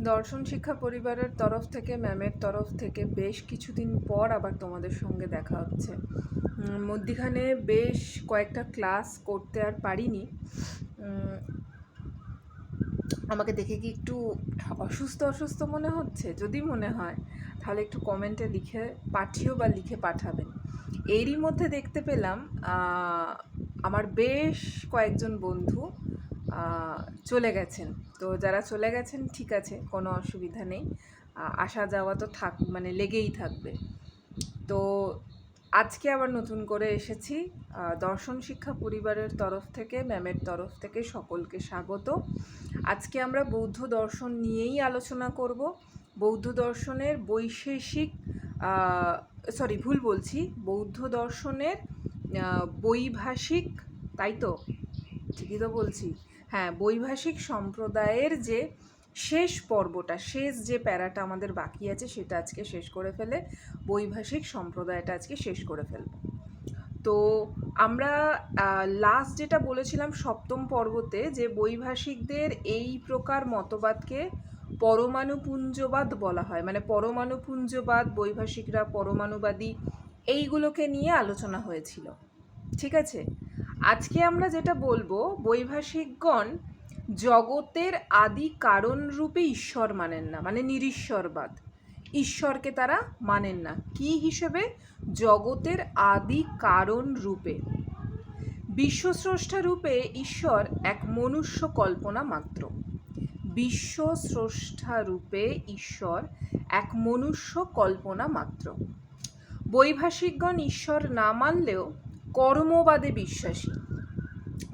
দর্শন শিক্ষা পরিবারের তরফ থেকে, ম্যামের তরফ থেকে বেশ কিছুদিন পর আবার তোমাদের সঙ্গে দেখা হচ্ছে। মধ্যিখানে বেশ কয়েকটা ক্লাস করতে আর পারিনি। আমাকে দেখে কি একটু অসুস্থ অসুস্থ মনে হচ্ছে? যদি মনে হয়, তাহলে একটু কমেন্টে লিখে পাঠিও বা লিখে পাঠাবেন। এরই মধ্যে দেখতে পেলাম আমার বেশ কয়েকজন বন্ধু চলে গেছেন। তো যারা চলে গেছেন, ঠিক আছে, কোনো অসুবিধা নেই। আসা যাওয়া তো থাক মানে লেগেই থাকবে। তো আজকে আবার নতুন করে এসেছি। দর্শন শিক্ষা পরিবারের তরফ থেকে, ম্যামের তরফ থেকে সকলকে স্বাগত। আজকে আমরা বৌদ্ধ দর্শন নিয়েই আলোচনা করব। বৌদ্ধ দর্শনের বৈশেষিক সরি ভুল বলছি। বৌদ্ধ দর্শনের বৈভাষিক, তাই তো? ঠিকই তো বলছি। হ্যাঁ বৈভাষিক সম্প্রদায়ের যে শেষ পর্বটা, শেষ যে প্যারাটা আমাদের বাকি আছে, সেটা আজকে শেষ করে ফেলে, বৈভাষিক সম্প্রদায়টা আজকে শেষ করে ফেলব। তো আমরা লাস্ট যেটা বলেছিলাম সপ্তম পর্বতে যে বৈভাষিকদের এই প্রকার মতবাদকে পরমাণুপুঞ্জবাদ বলা হয়। মানে পরমাণুপুঞ্জবাদ, বৈভাষিকরা পরমাণুবাদী, এইগুলোকে নিয়ে আলোচনা হয়েছিল। ঠিক আছে? আজকে আমরা যেটা বলব, বৈভাষিকগণ জগতের আদি কারণ রূপে ঈশ্বর মানেন না মানে নিরীশ্বরবাদ। ঈশ্বরকে তারা মানেন না। কি হিসেবে? জগতের আদি কারণ রূপে। বিশ্বস্রষ্টা রূপে ঈশ্বর এক মনুষ্য কল্পনা মাত্র। বিশ্ব স্রষ্টা রূপে ঈশ্বর এক মনুষ্য কল্পনা মাত্র। বৈভাষিকগণ ঈশ্বর না মানলেও কর্মবাদে বিশ্বাসী।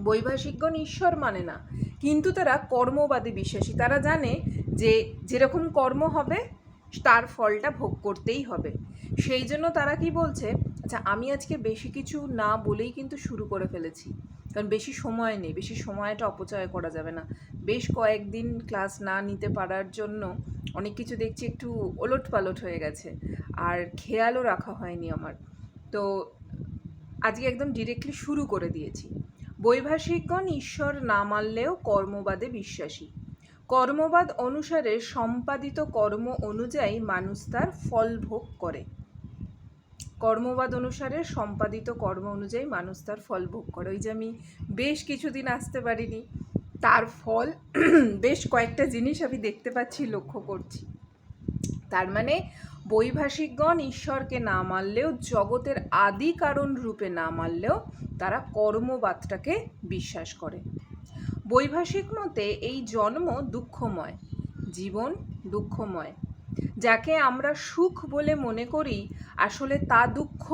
বৈভাষিকগণ ঈশ্বর মানে না, কিন্তু তারা কর্মবাদে বিশ্বাসী। তারা জানে যে যেরকম কর্ম হবে, তার ফলটা ভোগ করতেই হবে। সেই জন্য তারা কি বলছে আচ্ছা আমি আজকে বেশি কিছু না বলেই কিন্তু শুরু করে ফেলেছি। কারণ বেশি সময় নেই, বেশি সময়টা অপচয় করা যাবে না। বেশ কয়েকদিন ক্লাস না নিতে পারার জন্য অনেক কিছু দেখছি একটু ওলট পালট হয়ে গেছে। আর খেয়ালও রাখা হয়নি আমার। তো আজকে একদম ডিরেক্টলি শুরু করে দিয়েছি। বৈভাষিকগণ ঈশ্বর না মানলেও কর্মবাদে বিশ্বাসী। কর্মবাদ অনুসারে সম্পাদিত কর্ম অনুযায়ী মানুষ তার ফল ভোগ করে। কর্মবাদ অনুসারে সম্পাদিত কর্ম অনুযায়ী মানুষ তার ফল ভোগ করে। ওই যে আমি বেশ কিছুদিন আসতে পারিনি, তার ফল, বেশ কয়েকটা জিনিস আমি দেখতে পাচ্ছি, লক্ষ্য করছি। তার মানে বৈভাষিকগণ ঈশ্বরকে না মানলেও জগতের আদি কারণ রূপে না মানলেও তারা কর্মবাদটাকে বিশ্বাস করে। বৈভাষিক মতে এই জন্ম দুঃখময়, জীবন দুঃখময়। যাকে আমরা সুখ বলে মনে করি, আসলে তা দুঃখ।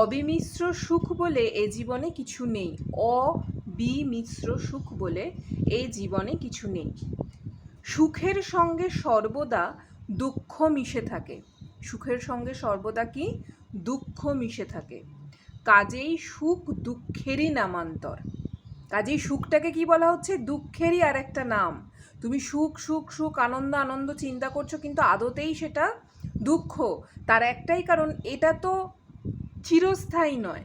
অবিমিশ্র সুখ বলে এ জীবনে কিছু নেই। অবিমিশ্র সুখ বলে এই জীবনে কিছু নেই। সুখের সঙ্গে সর্বদা দুঃখ মিশে থাকে। সুখের সঙ্গে সর্বদা কি? দুঃখ মিশে থাকে। কাজেই সুখ দুঃখেরই নামান্তর। কাজেই সুখটাকে কি বলা হচ্ছে? দুঃখেরই আর একটা নাম। তুমি সুখ সুখ সুখ, আনন্দ আনন্দ চিন্তা করছ, কিন্তু আদতেই সেটা দুঃখ। তার একটাই কারণ, এটা তো চিরস্থায়ী নয়।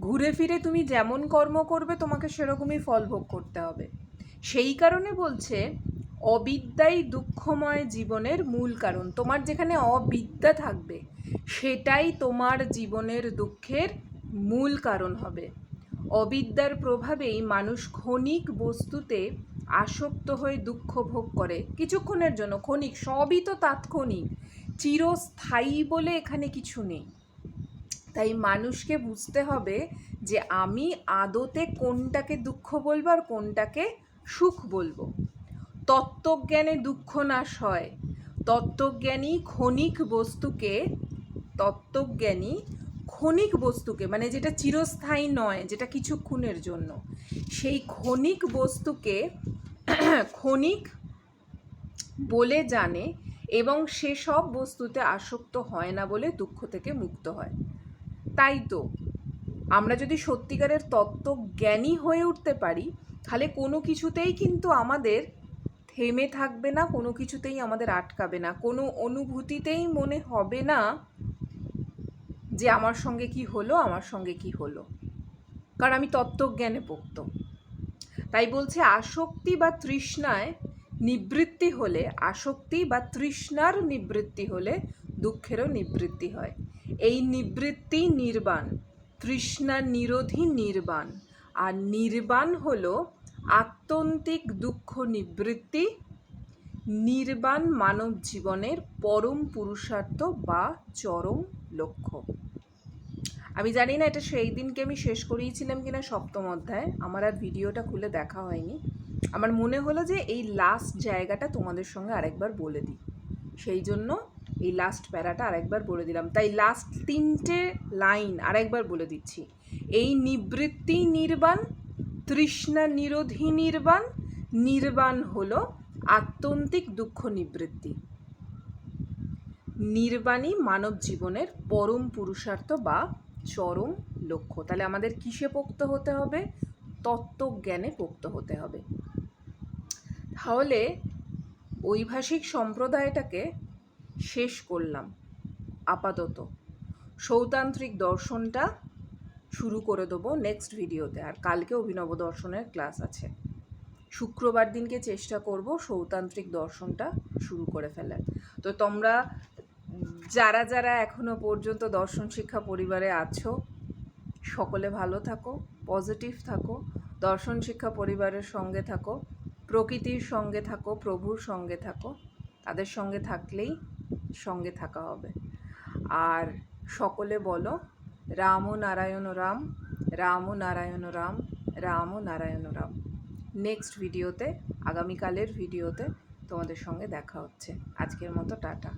ঘুরে ফিরে তুমি যেমন কর্ম করবে, তোমাকে সেরকমই ফল ভোগ করতে হবে। সেই কারণে বলছে অবিদ্যাই দুঃখময় জীবনের মূল কারণ। তোমার যেখানে অবিদ্যা থাকবে, সেটাই তোমার জীবনের দুঃখের মূল কারণ হবে। অবিদ্যার প্রভাবেই মানুষ ক্ষণিক বস্তুতে আসক্ত হয়ে দুঃখ ভোগ করে। কিছুক্ষণের জন্য ক্ষণিক, সবই তো তাৎক্ষণিক, চিরস্থায়ী বলে এখানে কিছু নেই। তাই মানুষকে বুঝতে হবে যে আমি আদতে কোনটাকে দুঃখ বলব আর কোনটাকে সুখ বলব। তত্ত্বজ্ঞানে দুঃখ নাশ হয়। তত্ত্বজ্ঞানী ক্ষণিক বস্তুকে, তত্ত্বজ্ঞানী ক্ষণিক বস্তুকে মানে যেটা চিরস্থায়ী নয়, যেটা কিছুক্ষণের জন্য, সেই ক্ষণিক বস্তুকে ক্ষণিক বলে জানে এবং সেসব বস্তুতে আসক্ত হয় না বলে দুঃখ থেকে মুক্ত হয়। তাই তো, আমরা যদি সত্যিকারের তত্ত্বজ্ঞানী হয়ে উঠতে পারি, তাহলে কোনো কিছুতেই কিন্তু আমাদের থেমে থাকবে না, কোনো কিছুতেই আমাদের আটকাবে না, কোনো অনুভূতিতেই মনে হবে না যে আমার সঙ্গে কি হলো, আমার সঙ্গে কি হলো। কারণ আমি তত্ত্বজ্ঞানে পোক্ত তাই বলছে আসক্তি বা তৃষ্ণায় নিবৃত্তি হলে, আসক্তি বা তৃষ্ণার নিবৃত্তি হলে দুঃখেরও নিবৃত্তি হয়। এই নিবৃত্তি নির্বাণ, তৃষ্ণা নিরোধী নির্বাণ, আর নির্বাণ হলো আত্যন্তিক দুঃখ নিবৃত্তি, নির্বাণ মানব জীবনের পরম পুরুষার্থ বা চরম লক্ষ্য। আমি জানি না এটা সেই দিনকে আমি শেষ করিয়েছিলাম কিনা সপ্তম অধ্যায়, আমার আর ভিডিওটা খুলে দেখা হয়নি। আমার মনে হলো যে এই লাস্ট জায়গাটা তোমাদের সঙ্গে আরেকবার বলে দিই। সেই জন্য এই লাস্ট প্যারাটা আরেকবার বলে দিলাম। তাই লাস্ট তিনটে লাইন আরেকবার বলে দিচ্ছি। এই নিবৃত্তি, নির্বাণ তৃষ্ণা নিরোধী নির্বাণ নির্বাণ হল আত্যন্তিক দুঃখ নিবৃত্তি। নির্বাণই মানব জীবনের পরম পুরুষার্থ বা চরম লক্ষ্য। তাহলে আমাদের কিসে পোক্ত হতে হবে? তত্ত্বজ্ঞানে পোক্ত হতে হবে। তাহলে ঐভাষিক সম্প্রদায়টাকে শেষ করলাম। আপাতত। সৌতান্ত্রিক দর্শনটা শুরু করে দেবো নেক্সট ভিডিওতে আর কালকে অভিনব দর্শনের ক্লাস আছে। শুক্রবার দিনকে চেষ্টা করব সৌতান্ত্রিক দর্শনটা শুরু করে ফেলার। তো তোমরা, যারা যারা এখনও পর্যন্ত দর্শন শিক্ষা পরিবারে আছো, সকলে ভালো থাকো পজিটিভ থাকো, দর্শন শিক্ষা পরিবারের সঙ্গে থাকো, প্রকৃতির সঙ্গে থাকো, প্রভুর সঙ্গে থাকো, তাদের সঙ্গে থাকলেই সঙ্গে থাকা হবে। আর সকলে বলো রাম নারায়ণ রাম রাম নারায়ণ রাম রাম নারায়ণ রাম। নেক্সট ভিডিওতে আগামীকালের ভিডিওতে তোমাদের সঙ্গে দেখা হচ্ছে। আজকের মতো টাটা।